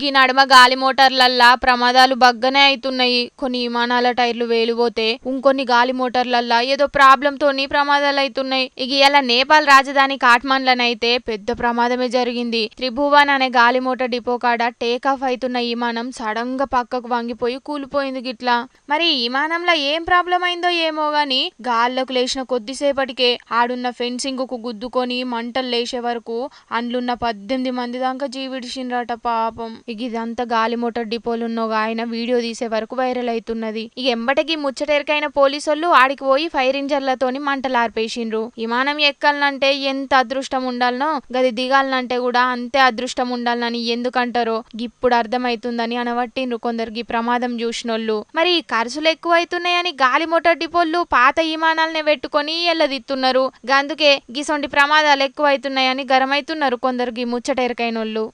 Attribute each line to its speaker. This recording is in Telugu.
Speaker 1: గీ నడుమ గాలి మోటార్లల్లా ప్రమాదాలు బగ్గనే అవుతున్నాయి కొన్ని విమానాల టైర్లు వేలిపోతే ఇంకొన్ని గాలి మోటార్లల్లా ఏదో ప్రాబ్లం తోని ప్రమాదాలు అవుతున్నాయి ఇక ఇలా నేపాల్ రాజధాని కాట్మాండ్లనైతే పెద్ద ప్రమాదమే జరిగింది. త్రిభువన్ అనే గాలి మోటార్ డిపో కాడ టేక్ ఆఫ్ అవుతున్న విమానం సడన్గా పక్కకు వంగిపోయి కూలిపోయింది గిట్లా. మరి విమానంలో ఏం ప్రాబ్లం అయిందో ఏమో గాని గాల్లోకి లేచిన కొద్దిసేపటికే ఆడున్న ఫెన్సింగ్కు గుద్దుకొని మంటలు లేచే వరకు అందులున్న పద్దెనిమిది మంది దాకా జీవిడిచిండ్రట పాపం. ఇక ఇదంతా గాలి మోటార్ డిపోలు ఉన్న ఆయన వీడియో తీసే వరకు వైరల్ అవుతున్నది ఇక ఎంబటికి ముచ్చటెరకైన పోలీసోళ్ళు ఆడికి పోయి ఫైర్ ఇంజన్లతోని మంటలు ఆర్పేసిండ్రు విమానం ఎక్కాలంటే ఎంత అదృష్టం ఉండాలనో గది దిగాలనంటే కూడా అంతే అదృష్టం ఉండాలని ఎందుకంటారో ఇప్పుడు అర్థమైతుందని అనబట్టిండ్రు కొందరికి ప్రమాదం చూసినోళ్ళు. మరి ఖర్చులు ఎక్కువ అవుతున్నాయని గాలి మోటార్ డిపోళ్ళు పాత విమానాలనే పెట్టుకొని ఎల్లదిత్తున్నారు. అందుకే గిసొంటి ప్రమాదాలు ఎక్కువ అవుతున్నాయని గరమైతున్నారు కొందరికి ముచ్చటెరకైనోళ్ళు